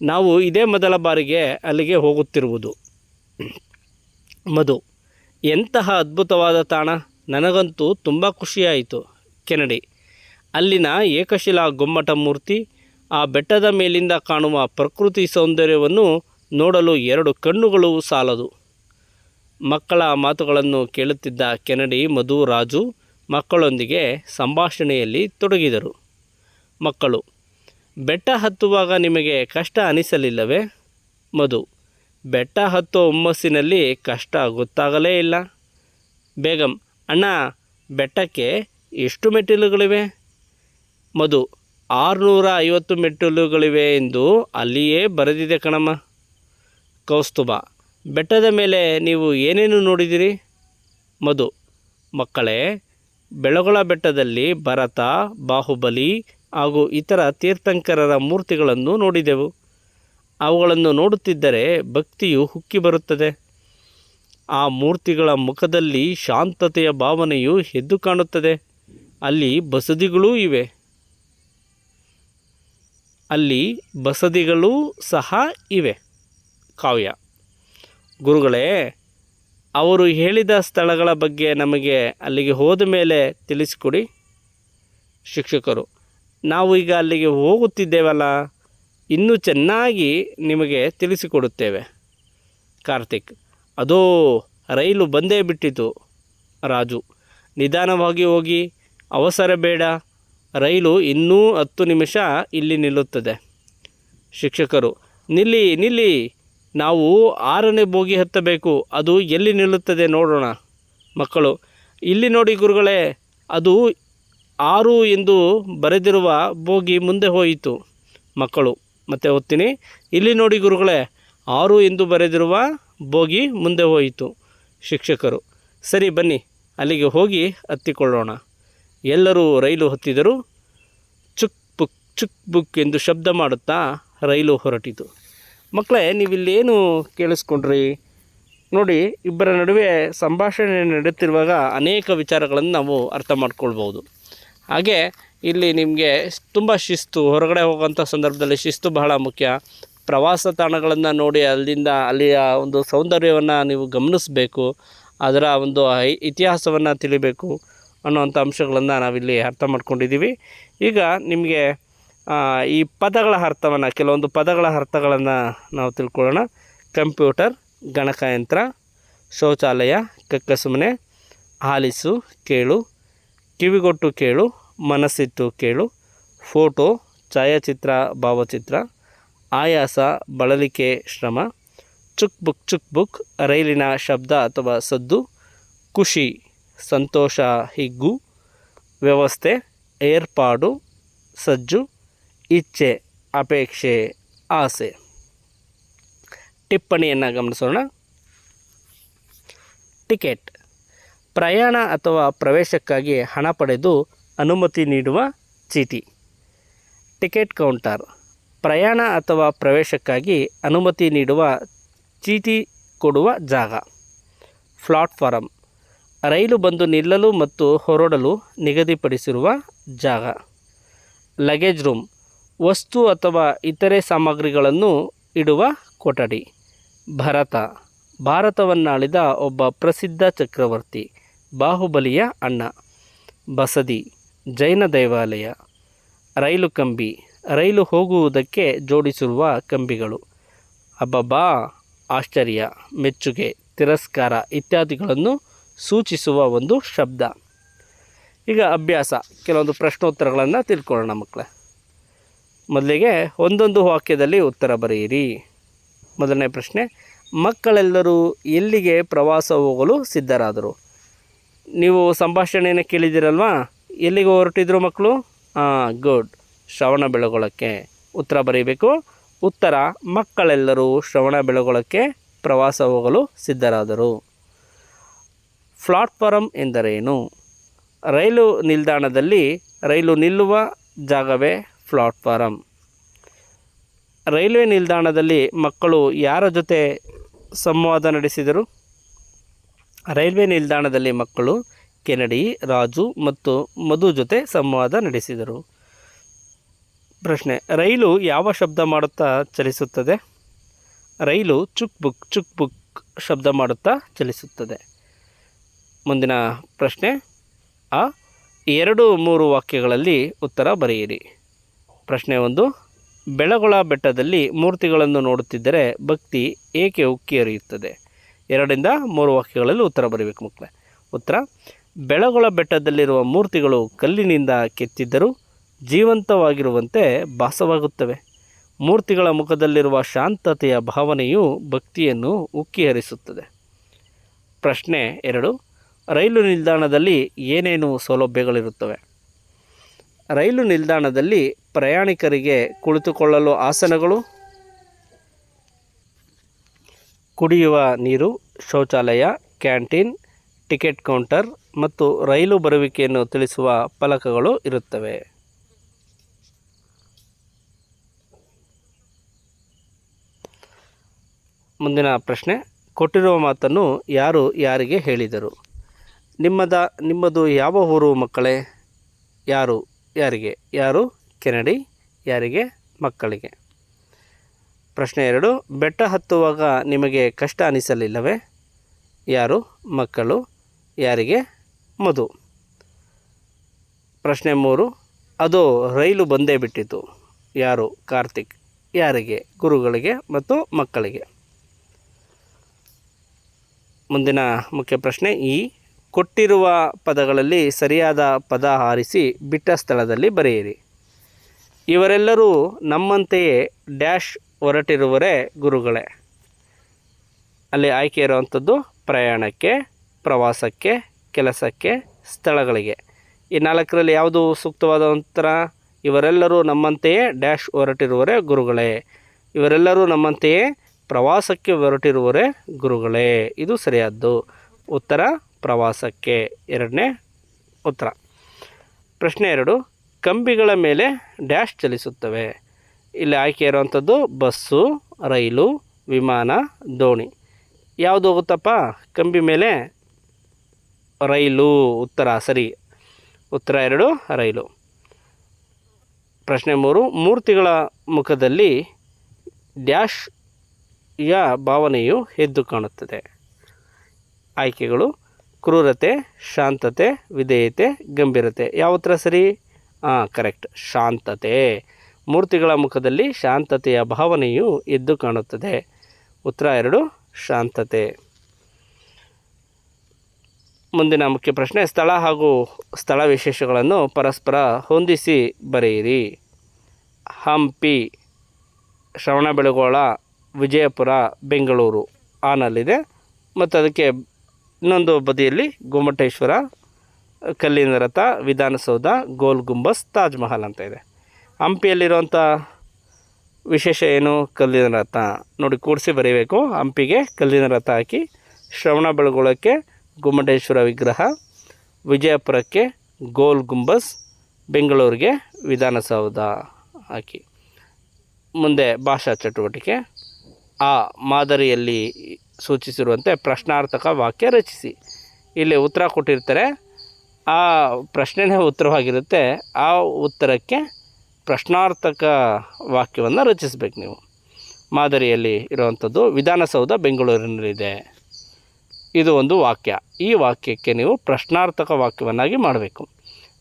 ನಾವು ಇದೇ ಮೊದಲ ಬಾರಿಗೆ ಅಲ್ಲಿಗೆ ಹೋಗುತ್ತಿರುವುದು. ಮಧು. ಎಂತಹ ಅದ್ಭುತವಾದ ತಾಣ. ನನಗಂತೂ ತುಂಬ ಖುಷಿಯಾಯಿತು, ಕೆನಡಿ. ಅಲ್ಲಿನ ಏಕಶಿಲಾ ಗೊಮ್ಮಟ ಮೂರ್ತಿ, ಆ ಬೆಟ್ಟದ ಮೇಲಿಂದ ಕಾಣುವ ಪ್ರಕೃತಿ ಸೌಂದರ್ಯವನ್ನು ನೋಡಲು ಎರಡು ಕಣ್ಣುಗಳು ಸಾಲದು. ಮಕ್ಕಳ ಮಾತುಗಳನ್ನು ಕೇಳುತ್ತಿದ್ದ ಕೆನಡಿ, ಮಧು, ರಾಜು ಮಕ್ಕಳೊಂದಿಗೆ ಸಂಭಾಷಣೆಯಲ್ಲಿ ತೊಡಗಿದರು. ಮಕ್ಕಳು, ಬೆಟ್ಟ ಹತ್ತುವಾಗ ನಿಮಗೆ ಕಷ್ಟ ಅನಿಸಲಿಲ್ಲವೇ? ಮಧು ಬೆಟ್ಟ ಹತ್ತೋ ಹುಮ್ಮಸ್ಸಿನಲ್ಲಿ ಕಷ್ಟ ಗೊತ್ತಾಗಲೇ ಇಲ್ಲ. ಬೇಗಂ, ಅಣ್ಣ, ಬೆಟ್ಟಕ್ಕೆ ಎಷ್ಟು ಮೆಟ್ಟಿಲುಗಳಿವೆ? ಮಧು, ಆರುನೂರ ಐವತ್ತು ಮೆಟ್ಟಿಲುಗಳಿವೆ ಎಂದು ಅಲ್ಲಿಯೇ ಬರೆದಿದೆ ಕಣಮ್ಮ. ಕೌಸ್ತುಭ, ಬೆಟ್ಟದ ಮೇಲೆ ನೀವು ಏನೇನು ನೋಡಿದಿರಿ? ಮಧು, ಮಕ್ಕಳೇ, ಬೆಳಗೊಳ ಬೆಟ್ಟದಲ್ಲಿ ಭರತ, ಬಾಹುಬಲಿ ಹಾಗೂ ಇತರ ತೀರ್ಥಂಕರರ ಮೂರ್ತಿಗಳನ್ನು ನೋಡಿದೆವು. ಅವುಗಳನ್ನು ನೋಡುತ್ತಿದ್ದರೆ ಭಕ್ತಿಯು ಹುಕ್ಕಿ ಬರುತ್ತದೆ. ಆ ಮೂರ್ತಿಗಳ ಮುಖದಲ್ಲಿ ಶಾಂತತೆಯ ಭಾವನೆಯು ಎದ್ದು ಕಾಣುತ್ತದೆ. ಅಲ್ಲಿ ಬಸದಿಗಳೂ ಇವೆ. ಅಲ್ಲಿ ಬಸದಿಗಳೂ ಸಹ ಇವೆ. ಕಾವ್ಯ. ಗುರುಗಳೇ, ಅವರು ಹೇಳಿದ ಸ್ಥಳಗಳ ಬಗ್ಗೆ ನಮಗೆ ಅಲ್ಲಿಗೆ ಹೋದ ಮೇಲೆ ತಿಳಿಸಿಕೊಡಿ. ಶಿಕ್ಷಕರು, ನಾವು ಈಗ ಅಲ್ಲಿಗೆ ಹೋಗುತ್ತಿದ್ದೇವಲ್ಲ? ಇನ್ನೂ ಚೆನ್ನಾಗಿ ನಿಮಗೆ ತಿಳಿಸಿಕೊಡುತ್ತೇವೆ. ಕಾರ್ತಿಕ್, ಅದೋ ರೈಲು ಬಂದೇ ಬಿಟ್ಟಿತು, ರಾಜು. ನಿಧಾನವಾಗಿ ಹೋಗಿ, ಅವಸರ ಬೇಡ. ರೈಲು ಇನ್ನೂ ಹತ್ತು ನಿಮಿಷ ಇಲ್ಲಿ ನಿಲ್ಲುತ್ತದೆ. ಶಿಕ್ಷಕರು, ನಿಲ್ಲಿ ನಿಲ್ಲಿ. ನಾವು ಆರನೇ ಬೋಗಿ ಹತ್ತಬೇಕು, ಅದು ಎಲ್ಲಿ ನಿಲ್ಲುತ್ತದೆ ನೋಡೋಣ. ಮಕ್ಕಳು, ಇಲ್ಲಿ ನೋಡಿ ಗುರುಗಳೇ, ಅದು ಆರು ಎಂದು ಬರೆದಿರುವ ಬೋಗಿ ಮುಂದೆ ಹೋಯಿತು. ಮಕ್ಕಳು ಮತ್ತೆ ಓದ್ತೀನಿ. ಇಲ್ಲಿ ನೋಡಿ ಗುರುಗಳೇ, ಆರು ಎಂದು ಬರೆದಿರುವ ಬೋಗಿ ಮುಂದೆ ಹೋಯಿತು ಶಿಕ್ಷಕರು. ಸರಿ, ಬನ್ನಿ, ಅಲ್ಲಿಗೆ ಹೋಗಿ ಹತ್ತಿಕೊಳ್ಳೋಣ ಎಲ್ಲರೂ ರೈಲು ಹತ್ತಿದರು. ಚುಕ್ ಬುಕ್ ಚುಕ್ ಬುಕ್ ಎಂದು ಶಬ್ದ ಮಾಡುತ್ತಾ ರೈಲು ಹೊರಟಿತು. ಮಕ್ಕಳೇ ನೀವಿಲ್ಲೇನು ಕೇಳಿಸ್ಕೊಂಡ್ರಿ? ನೋಡಿ, ಇಬ್ಬರ ನಡುವೆ ಸಂಭಾಷಣೆ ನಡೆಯುತ್ತಿರುವಾಗ ಅನೇಕ ವಿಚಾರಗಳನ್ನು ನಾವು ಅರ್ಥ ಮಾಡ್ಕೊಳ್ಬೋದು ಹಾಗೆ ಇಲ್ಲಿ ನಿಮಗೆ ತುಂಬ ಶಿಸ್ತು, ಹೊರಗಡೆ ಹೋಗುವಂಥ ಸಂದರ್ಭದಲ್ಲಿ ಶಿಸ್ತು ಬಹಳ ಮುಖ್ಯ. ಪ್ರವಾಸ ತಾಣಗಳನ್ನು ನೋಡಿ ಅಲ್ಲಿಂದ ಅಲ್ಲಿಯ ಒಂದು ಸೌಂದರ್ಯವನ್ನು ನೀವು ಗಮನಿಸಬೇಕು, ಅದರ ಒಂದು ಇತಿಹಾಸವನ್ನು ತಿಳಿಬೇಕು ಅನ್ನುವಂಥ ಅಂಶಗಳನ್ನು ನಾವಿಲ್ಲಿ ಅರ್ಥ ಮಾಡ್ಕೊಂಡಿದ್ದೀವಿ. ಈಗ ನಿಮಗೆ ಈ ಪದಗಳ ಅರ್ಥವನ್ನು, ಕೆಲವೊಂದು ಪದಗಳ ಅರ್ಥಗಳನ್ನು ನಾವು ತಿಳ್ಕೊಳ್ಳೋಣ. ಕಂಪ್ಯೂಟರ್, ಗಣಕಯಂತ್ರ, ಶೌಚಾಲಯ, ಕಕ್ಕಸುಮನೆ, ಆಲಿಸು, ಕೇಳು, ಕಿವಿಗೊಟ್ಟು ಕೇಳು ಮನಸ್ಸಿಟ್ಟು ಕೇಳು. ಫೋಟೋ, ಛಾಯಾಚಿತ್ರ, ಭಾವಚಿತ್ರ, ಆಯಾಸ, ಬಳಲಿಕೆ, ಶ್ರಮ, ಚುಕ್ ಬುಕ್ ಚುಕ್ ಬುಕ್, ರೈಲಿನ ಶಬ್ದ ಅಥವಾ ಸದ್ದು, ಖುಷಿ, ಸಂತೋಷ, ಹಿಗ್ಗು, ವ್ಯವಸ್ಥೆ, ಏರ್ಪಾಡು, ಸಜ್ಜು, ಇಚ್ಛೆ, ಅಪೇಕ್ಷೆ, ಆಸೆ. ಟಿಪ್ಪಣಿಯನ್ನು ಗಮನಿಸೋಣ. ಟಿಕೆಟ್. ಪ್ರಯಾಣ ಅಥವಾ ಪ್ರವೇಶಕ್ಕಾಗಿ ಹಣ ಪಡೆದು ಅನುಮತಿ ನೀಡುವ ಚೀಟಿ. Ticket counter. ಪ್ರಯಾಣ ಅಥವಾ ಪ್ರವೇಶಕ್ಕಾಗಿ ಅನುಮತಿ ನೀಡುವ ಚೀಟಿ ಕೊಡುವ ಜಾಗ. ಫ್ಲಾಟ್ಫಾರಮ್ ರೈಲು ಬಂದು ನಿಲ್ಲಲು ಮತ್ತು ಹೊರಡಲು ನಿಗದಿಪಡಿಸಿರುವ ಜಾಗ. Luggage room. ವಸ್ತು ಅಥವಾ ಇತರೆ ಸಾಮಗ್ರಿಗಳನ್ನು ಇಡುವ ಕೊಠಡಿ. ಭರತ. ಭಾರತವನ್ನಾಳಿದ ಒಬ್ಬ ಪ್ರಸಿದ್ಧ ಚಕ್ರವರ್ತಿ. ಬಾಹುಬಲಿಯ ಅಣ್ಣ. ಬಸದಿ. ಜೈನ ದೇವಾಲಯ, ರೈಲು ಕಂಬಿ, ರೈಲು ಹೋಗುವುದಕ್ಕೆ ಜೋಡಿಸಿರುವ ಕಂಬಿಗಳು, ಅಬ್ಬಬ್ಬಾ, ಆಶ್ಚರ್ಯ, ಮೆಚ್ಚುಗೆ, ತಿರಸ್ಕಾರ ಇತ್ಯಾದಿಗಳನ್ನು ಸೂಚಿಸುವ ಒಂದು ಶಬ್ದ. ಈಗ ಅಭ್ಯಾಸ, ಕೆಲವೊಂದು ಪ್ರಶ್ನೋತ್ತರಗಳನ್ನು ತಿಳ್ಕೊಳ್ಳೋಣ ಮಕ್ಕಳೇ. ಮೊದಲಿಗೆ ಒಂದೊಂದು ವಾಕ್ಯದಲ್ಲಿ ಉತ್ತರ ಬರೆಯಿರಿ. ಮೊದಲನೇ ಪ್ರಶ್ನೆ, ಮಕ್ಕಳೆಲ್ಲರೂ ಎಲ್ಲಿಗೆ ಪ್ರವಾಸ ಹೋಗಲು ಸಿದ್ಧರಾದರು? ನೀವು ಸಂಭಾಷಣೆಯನ್ನು ಕೇಳಿದ್ದೀರಲ್ವಾ? ಎಲ್ಲಿಗೆ ಹೊರಟಿದ್ರು ಮಕ್ಕಳು? ಹಾಂ ಗುಡ್ ಶ್ರವಣ ಬೆಳಗೊಳಕ್ಕೆ ಉತ್ತರ ಬರೀಬೇಕು. ಉತ್ತರ, ಮಕ್ಕಳೆಲ್ಲರೂ ಶ್ರವಣ ಬೆಳಗೊಳಕ್ಕೆ ಪ್ರವಾಸ ಹೋಗಲು ಸಿದ್ಧರಾದರು. ಫ್ಲಾಟ್ಫಾರಂ ಎಂದರೇನು? ರೈಲು ನಿಲ್ದಾಣದಲ್ಲಿ ರೈಲು ನಿಲ್ಲುವ ಜಾಗವೇ ಫ್ಲಾಟ್ಫಾರಮ್ ರೈಲ್ವೆ ನಿಲ್ದಾಣದಲ್ಲಿ ಮಕ್ಕಳು ಯಾರ ಜೊತೆ ಸಂವಾದ ನಡೆಸಿದರು? ರೈಲ್ವೆ ನಿಲ್ದಾಣದಲ್ಲಿ ಮಕ್ಕಳು ಕೆನಡಿ, ರಾಜು ಮತ್ತು ಮಧು ಜೊತೆ ಸಂವಾದ ನಡೆಸಿದರು. ಪ್ರಶ್ನೆ, ರೈಲು ಯಾವ ಶಬ್ದ ಮಾಡುತ್ತಾ ಚಲಿಸುತ್ತದೆ? ರೈಲು ಚುಕ್ ಬುಕ್ ಚುಕ್ ಬುಕ್ ಶಬ್ದ ಮಾಡುತ್ತಾ ಚಲಿಸುತ್ತದೆ. ಮುಂದಿನ ಪ್ರಶ್ನೆ, ಆ ಎರಡು ಮೂರು ವಾಕ್ಯಗಳಲ್ಲಿ ಉತ್ತರ ಬರೆಯಿರಿ. ಪ್ರಶ್ನೆ ಒಂದು, ಬೆಳಗೊಳ ಬೆಟ್ಟದಲ್ಲಿ ಮೂರ್ತಿಗಳನ್ನು ನೋಡುತ್ತಿದ್ದರೆ ಭಕ್ತಿ ಏಕೆ ಉಕ್ಕಿ ಹರಿಯುತ್ತದೆ? ಎರಡರಿಂದ ಮೂರು ವಾಕ್ಯಗಳಲ್ಲಿ ಉತ್ತರ ಬರೀಬೇಕು ಮಕ್ಕಳೇ. ಉತ್ತರ ಬೆಳಗೊಳ ಬೆಟ್ಟದಲ್ಲಿರುವ ಮೂರ್ತಿಗಳು ಕಲ್ಲಿನಿಂದ ಕೆತ್ತಿದ್ದರೂ ಜೀವಂತವಾಗಿರುವಂತೆ ಭಾಸವಾಗುತ್ತವೆ. ಮೂರ್ತಿಗಳ ಮುಖದಲ್ಲಿರುವ ಶಾಂತತೆಯ ಭಾವನೆಯು ಭಕ್ತಿಯನ್ನು ಉಕ್ಕಿ ಹರಿಸುತ್ತದೆ ಪ್ರಶ್ನೆ ಎರಡು, ರೈಲು ನಿಲ್ದಾಣದಲ್ಲಿ ಏನೇನು ಸೌಲಭ್ಯಗಳಿರುತ್ತವೆ? ರೈಲು ನಿಲ್ದಾಣದಲ್ಲಿ ಪ್ರಯಾಣಿಕರಿಗೆ ಕುಳಿತುಕೊಳ್ಳಲು ಆಸನಗಳು, ಕುಡಿಯುವ ನೀರು, ಶೌಚಾಲಯ, ಕ್ಯಾಂಟೀನ್, ಟಿಕೆಟ್ ಕೌಂಟರ್ ಮತ್ತು ರೈಲು ಬರುವಿಕೆಯನ್ನು ತಿಳಿಸುವ ಫಲಕಗಳು ಇರುತ್ತವೆ. ಮುಂದಿನ ಪ್ರಶ್ನೆ, ಕೊಟ್ಟಿರುವ ಮಾತನ್ನು ಯಾರು ಯಾರಿಗೆ ಹೇಳಿದರು? ನಿಮ್ಮದ, ನಿಮ್ಮದು ಯಾವ ಊರು ಮಕ್ಕಳೇ? ಯಾರು ಯಾರಿಗೆ? ಯಾರು ಕೆನಡಿ, ಯಾರಿಗೆ ಮಕ್ಕಳಿಗೆ? ಪ್ರಶ್ನೆ ಎರಡು, ಬೆಟ್ಟ ಹತ್ತುವಾಗ ನಿಮಗೆ ಕಷ್ಟ ಅನಿಸಲಿಲ್ಲವೇ? ಯಾರು ಮಕ್ಕಳು, ಯಾರಿಗೆ ಮಧು. ಪ್ರಶ್ನೆ ಮೂರು, ಅದು ರೈಲು ಬಂದೇ ಬಿಟ್ಟಿತು. ಯಾರು? ಕಾರ್ತಿಕ್. ಯಾರಿಗೆ? ಗುರುಗಳಿಗೆ ಮತ್ತು ಮಕ್ಕಳಿಗೆ. ಮುಂದಿನ ಮುಖ್ಯ ಪ್ರಶ್ನೆ, ಈ ಕೊಟ್ಟಿರುವ ಪದಗಳಲ್ಲಿ ಸರಿಯಾದ ಪದ ಆರಿಸಿ ಬಿಟ್ಟ ಸ್ಥಳದಲ್ಲಿ ಬರೆಯಿರಿ. ಇವರೆಲ್ಲರೂ ನಮ್ಮಂತೆಯೇ ಡ್ಯಾಶ್ ಹೊರಟಿರುವರೇ ಗುರುಗಳೇ. ಅಲ್ಲಿ ಆಯ್ಕೆ ಇರುವಂಥದ್ದು ಪ್ರಯಾಣಕ್ಕೆ, ಪ್ರವಾಸಕ್ಕೆ ಕೆಲಸಕ್ಕೆ ಸ್ಥಳಗಳಿಗೆ. ಈ ನಾಲ್ಕರಲ್ಲಿ ಯಾವುದು ಸೂಕ್ತವಾದ ಉತ್ತರ ಇವರೆಲ್ಲರೂ ನಮ್ಮಂತೆಯೇ ಡ್ಯಾಶ್ ಹೊರಟಿರುವರೇ ಗುರುಗಳೇ. ಇವರೆಲ್ಲರೂ ನಮ್ಮಂತೆಯೇ ಪ್ರವಾಸಕ್ಕೆ ಹೊರಟಿರುವರೇ ಗುರುಗಳೇ. ಇದು ಸರಿಯಾದ್ದು. ಉತ್ತರ, ಪ್ರವಾಸಕ್ಕೆ. ಎರಡನೇ ಉತ್ತರ. ಪ್ರಶ್ನೆ ಎರಡು. ಕಂಬಿಗಳ ಮೇಲೆ ಡ್ಯಾಶ್ ಚಲಿಸುತ್ತವೆ. ಇಲ್ಲಿ ಆಯ್ಕೆ ಇರುವಂಥದ್ದು ಬಸ್ಸು, ರೈಲು, ವಿಮಾನ, ದೋಣಿ. ಯಾವುದು ಹೋಗುತ್ತಪ್ಪ? ಕಂಬಿ ಮೇಲೆ ರೈಲು ಉತ್ತರ, ಸರಿ. ಉತ್ತರ ಎರಡು, ರೈಲು. ಪ್ರಶ್ನೆ ಮೂರು, ಮೂರ್ತಿಗಳ ಮುಖದಲ್ಲಿ ಡ್ಯಾಶ್ ಯ ಭಾವನೆಯು ಎದ್ದು ಕಾಣುತ್ತದೆ. ಆಯ್ಕೆಗಳು, ಕ್ರೂರತೆ, ಶಾಂತತೆ, ವಿಧೇಯತೆ, ಗಂಭೀರತೆ. ಯಾವ ಉತ್ತರ ಸರಿ? ಹಾಂ ಕರೆಕ್ಟ್. ಶಾಂತತೆ. ಮೂರ್ತಿಗಳ ಮುಖದಲ್ಲಿ ಶಾಂತತೆಯ ಭಾವನೆಯು ಎದ್ದು ಕಾಣುತ್ತದೆ. ಉತ್ತರ ಎರಡು, ಶಾಂತತೆ. ಮುಂದಿನ ಮುಖ್ಯ ಪ್ರಶ್ನೆ, ಸ್ಥಳ ಹಾಗೂ ಸ್ಥಳ ವಿಶೇಷಗಳನ್ನು ಪರಸ್ಪರ ಹೊಂದಿಸಿ ಬರೆಯಿರಿ. ಹಂಪಿ, ಶ್ರವಣಬೆಳಗೊಳ, ವಿಜಯಪುರ, ಬೆಂಗಳೂರು. ಆನಲ್ಲಿದೆ. ಮತ್ತು ಅದಕ್ಕೆ ಇನ್ನೊಂದು ಬದಿಯಲ್ಲಿ ಗೊಮ್ಮಟೇಶ್ವರ ಕಲ್ಲಿನ ರಥ ವಿಧಾನಸೌಧ, ಗೋಲ್ ಗುಂಬಸ್ ತಾಜ್ ಮಹಲ್ ಅಂತ ಇದೆ. ಹಂಪಿಯಲ್ಲಿರುವಂಥ ವಿಶೇಷ ಏನು? ಕಲ್ಲಿನ ರಥ ನೋಡಿ, ಕೂಡಿಸಿ ಬರೀಬೇಕು. ಹಂಪಿಗೆ ಕಲ್ಲಿನ ರಥ ಹಾಕಿ ಶ್ರವಣ ಬೆಳಗೊಳಕ್ಕೆ ಗೊಮ್ಮಟೇಶ್ವರ ವಿಗ್ರಹ, ವಿಜಯಪುರಕ್ಕೆ ಗೋಲ್ ಗುಂಬಸ್, ಬೆಂಗಳೂರಿಗೆ ವಿಧಾನಸೌಧ ಹಾಕಿ. ಮುಂದೆ ಭಾಷಾ ಚಟುವಟಿಕೆ. ಆ ಮಾದರಿಯಲ್ಲಿ ಸೂಚಿಸಿರುವಂತೆ ಪ್ರಶ್ನಾರ್ಥಕ ವಾಕ್ಯ ರಚಿಸಿ. ಇಲ್ಲಿ ಉತ್ತರ ಕೊಟ್ಟಿರ್ತಾರೆ. ಆ ಪ್ರಶ್ನೆನೇ ಉತ್ತರವಾಗಿರುತ್ತೆ. ಆ ಉತ್ತರಕ್ಕೆ ಪ್ರಶ್ನಾರ್ಥಕ ವಾಕ್ಯವನ್ನು ರಚಿಸಬೇಕು ನೀವು. ಮಾದರಿಯಲ್ಲಿ ಇರುವಂಥದ್ದು ವಿಧಾನಸೌಧ, ಬೆಂಗಳೂರಿನಲ್ಲಿದೆ. ಇದು ಒಂದು ವಾಕ್ಯ. ಈ ವಾಕ್ಯಕ್ಕೆ ನೀವು ಪ್ರಶ್ನಾರ್ಥಕ ವಾಕ್ಯವನ್ನಾಗಿ ಮಾಡಬೇಕು.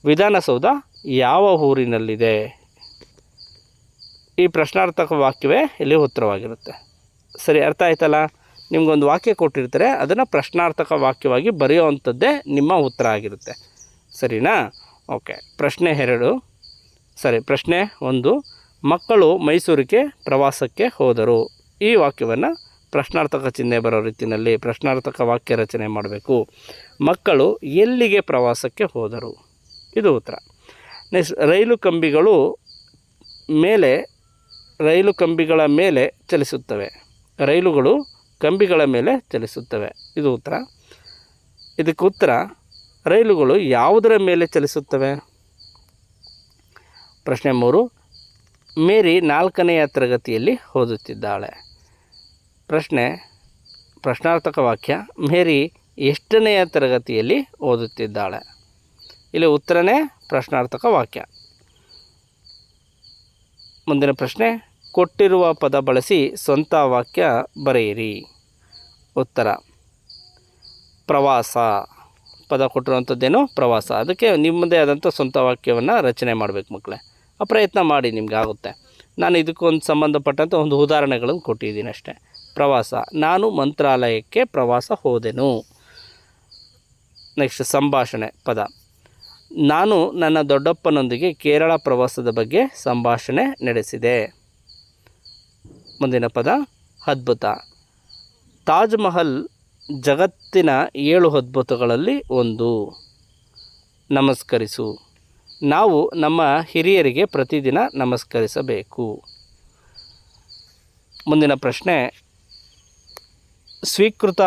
ವಿಧಾನಸೌಧ ಯಾವ ಊರಿನಲ್ಲಿದೆ? ಈ ಪ್ರಶ್ನಾರ್ಥಕ ವಾಕ್ಯವೇ ಇಲ್ಲಿ ಉತ್ತರವಾಗಿರುತ್ತೆ. ಸರಿ, ಅರ್ಥ ಆಯ್ತಲ್ಲ? ನಿಮಗೊಂದು ವಾಕ್ಯ ಕೊಟ್ಟಿರ್ತಾರೆ, ಅದನ್ನು ಪ್ರಶ್ನಾರ್ಥಕ ವಾಕ್ಯವಾಗಿ ಬರೆಯುವಂಥದ್ದೇ ನಿಮ್ಮ ಉತ್ತರ ಆಗಿರುತ್ತೆ. ಸರಿನಾ? ಓಕೆ, ಪ್ರಶ್ನೆ ಎರಡು. ಸರಿ, ಪ್ರಶ್ನೆ ಒಂದು. ಮಕ್ಕಳು ಮೈಸೂರಿಗೆ ಪ್ರವಾಸಕ್ಕೆ ಹೋದರು. ಈ ವಾಕ್ಯವನ್ನು ಪ್ರಶ್ನಾರ್ಥಕ ಚಿಹ್ನೆ ಬರೋ ರೀತಿಯಲ್ಲಿ ಪ್ರಶ್ನಾರ್ಥಕ ವಾಕ್ಯ ರಚನೆ ಮಾಡಬೇಕು. ಮಕ್ಕಳು ಎಲ್ಲಿಗೆ ಪ್ರವಾಸಕ್ಕೆ ಹೋದರು? ಇದು ಉತ್ತರ. ನೆಕ್ಸ್ಟ್, ರೈಲು ಕಂಬಿಗಳು ಮೇಲೆ, ರೈಲು ಕಂಬಿಗಳ ಮೇಲೆ ಚಲಿಸುತ್ತವೆ. ರೈಲುಗಳು ಕಂಬಿಗಳ ಮೇಲೆ ಚಲಿಸುತ್ತವೆ. ಇದು ಉತ್ತರ. ಇದಕ್ಕೆ ಉತ್ತರ, ರೈಲುಗಳು ಯಾವುದರ ಮೇಲೆ ಚಲಿಸುತ್ತವೆ? ಪ್ರಶ್ನೆ ಮೂರು, ಮೇರಿ ನಾಲ್ಕನೆಯ ತರಗತಿಯಲ್ಲಿ ಓದುತ್ತಿದ್ದಾಳೆ. ಪ್ರಶ್ನೆ, ಪ್ರಶ್ನಾರ್ಥಕ ವಾಕ್ಯ, ಮೇರಿ ಎಷ್ಟನೆಯ ತರಗತಿಯಲ್ಲಿ ಓದುತ್ತಿದ್ದಾಳೆ? ಇಲ್ಲಿ ಉತ್ತರನೇ ಪ್ರಶ್ನಾರ್ಥಕ ವಾಕ್ಯ. ಮುಂದಿನ ಪ್ರಶ್ನೆ, ಕೊಟ್ಟಿರುವ ಪದ ಬಳಸಿ ಸ್ವಂತ ವಾಕ್ಯ ಬರೆಯಿರಿ. ಉತ್ತರ, ಪ್ರವಾಸ. ಪದ ಕೊಟ್ಟಿರುವಂಥದ್ದೇನು? ಪ್ರವಾಸ. ಅದಕ್ಕೆ ನಿಮ್ಮದೇ ಆದಂಥ ಸ್ವಂತ ವಾಕ್ಯವನ್ನು ರಚನೆ ಮಾಡಬೇಕು ಮಕ್ಕಳೇ. ಆ ಪ್ರಯತ್ನ ಮಾಡಿ ನಿಮ್ಗೆ ಆಗುತ್ತೆ. ನಾನು ಇದಕ್ಕೊಂದು ಸಂಬಂಧಪಟ್ಟಂಥ ಒಂದು ಉದಾಹರಣೆಗಳನ್ನು ಕೊಟ್ಟಿದ್ದೀನಿ ಅಷ್ಟೇ. ಪ್ರವಾಸ. ನಾನು ಮಂತ್ರಾಲಯಕ್ಕೆ ಪ್ರವಾಸ ಹೋದೆನು. ನೆಕ್ಸ್ಟ್ ಸಂಭಾಷಣೆ ಪದ. ನಾನು ನನ್ನ ದೊಡ್ಡಪ್ಪನೊಂದಿಗೆ ಕೇರಳ ಪ್ರವಾಸದ ಬಗ್ಗೆ ಸಂಭಾಷಣೆ ನಡೆಸಿದೆ. ಮುಂದಿನ ಪದ. ಅದ್ಭುತ. ತಾಜ್ ಮಹಲ್ ಜಗತ್ತಿನ ಏಳು ಅದ್ಭುತಗಳಲ್ಲಿ ಒಂದು. ನಮಸ್ಕರಿಸು. ನಾವು ನಮ್ಮ ಹಿರಿಯರಿಗೆ ಪ್ರತಿದಿನ ನಮಸ್ಕರಿಸಬೇಕು. ಮುಂದಿನ ಪ್ರಶ್ನೆ. ಸ್ವೀಕೃತ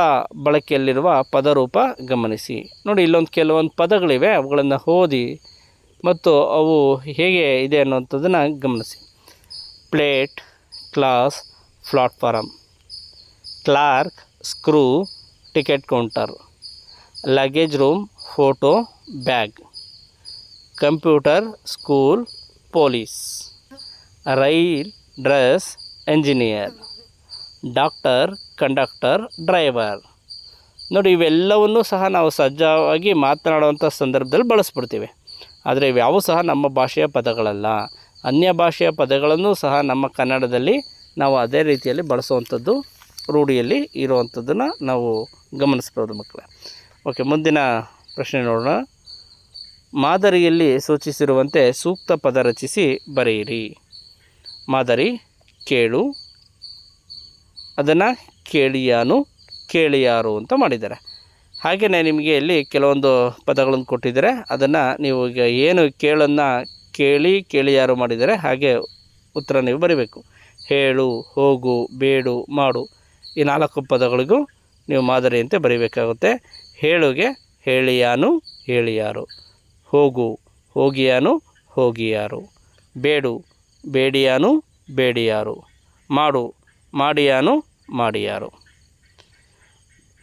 ಬಳಕೆಯಲ್ಲಿರುವ ಪದರೂಪ ಗಮನಿಸಿ. ನೋಡಿ, ಇಲ್ಲೊಂದು ಕೆಲವೊಂದು ಪದಗಳಿವೆ, ಅವುಗಳನ್ನು ಓದಿ ಮತ್ತು ಅವು ಹೇಗೆ ಇದೆ ಅನ್ನುವಂಥದ್ದನ್ನು ಗಮನಿಸಿ. Plate, class platform clerk, screw, ticket counter. Luggage room, photo, bag. Computer, school, police. Rail, dress, engineer. Doctor, conductor, driver. ನೋಡಿ, ಇವೆಲ್ಲವನ್ನೂ ಸಹ ನಾವು ಸಜ್ಜವಾಗಿ ಮಾತನಾಡುವಂಥ ಸಂದರ್ಭದಲ್ಲಿ ಬಳಸ್ಬಿಡ್ತೀವಿ. ಆದರೆ ಇವ್ಯಾವೂ ಸಹ ನಮ್ಮ ಭಾಷೆಯ ಪದಗಳಲ್ಲ. ಅನ್ಯ ಭಾಷೆಯ ಪದಗಳನ್ನು ಸಹ ನಮ್ಮ ಕನ್ನಡದಲ್ಲಿ ನಾವು ಅದೇ ರೀತಿಯಲ್ಲಿ ಬಳಸುವಂಥದ್ದು, ರೂಢಿಯಲ್ಲಿ ಇರುವಂಥದ್ದನ್ನು ನಾವು ಗಮನಿಸ್ಬೋದು ಮಕ್ಕಳೇ. ಓಕೆ, ಮುಂದಿನ ಪ್ರಶ್ನೆ ನೋಡೋಣ. ಮಾದರಿಯಲ್ಲಿ ಸೂಚಿಸಿರುವಂತೆ ಸೂಕ್ತ ಪದ ರಚಿಸಿ ಬರೆಯಿರಿ. ಮಾದರಿ, ಕೇಳು ಅದನ್ನು ಕೇಳಿಯಾನು, ಕೇಳಿಯಾರು ಅಂತ ಮಾಡಿದ್ದಾರೆ. ಹಾಗೆಯೇ ನಿಮಗೆ ಇಲ್ಲಿ ಕೆಲವೊಂದು ಪದಗಳನ್ನು ಕೊಟ್ಟಿದ್ದಾರೆ. ಅದನ್ನು ನೀವು ಈಗ ಏನು ಕೇಳನ್ನು ಕೇಳಿ, ಕೇಳಿಯಾರು ಮಾಡಿದರೆ ಹಾಗೆ ಉತ್ತರ ನೀವು ಬರೀಬೇಕು. ಹೇಳು, ಹೋಗು, ಬೇಡು, ಮಾಡು. ಈ ನಾಲ್ಕು ಪದಗಳಿಗೂ ನೀವು ಮಾದರಿಯಂತೆ ಬರೀಬೇಕಾಗುತ್ತೆ. ಹೇಳುಗೆ ಹೇಳಿಯಾನು, ಹೇಳಿಯಾರು. ಹೋಗು, ಹೋಗಿಯಾನು, ಹೋಗಿಯಾರು. ಬೇಡು, ಬೇಡಿಯಾನು, ಬೇಡಿಯಾರು. ಮಾಡು, ಮಾಡಿಯಾನು ಮಾಡಿಯಾರು.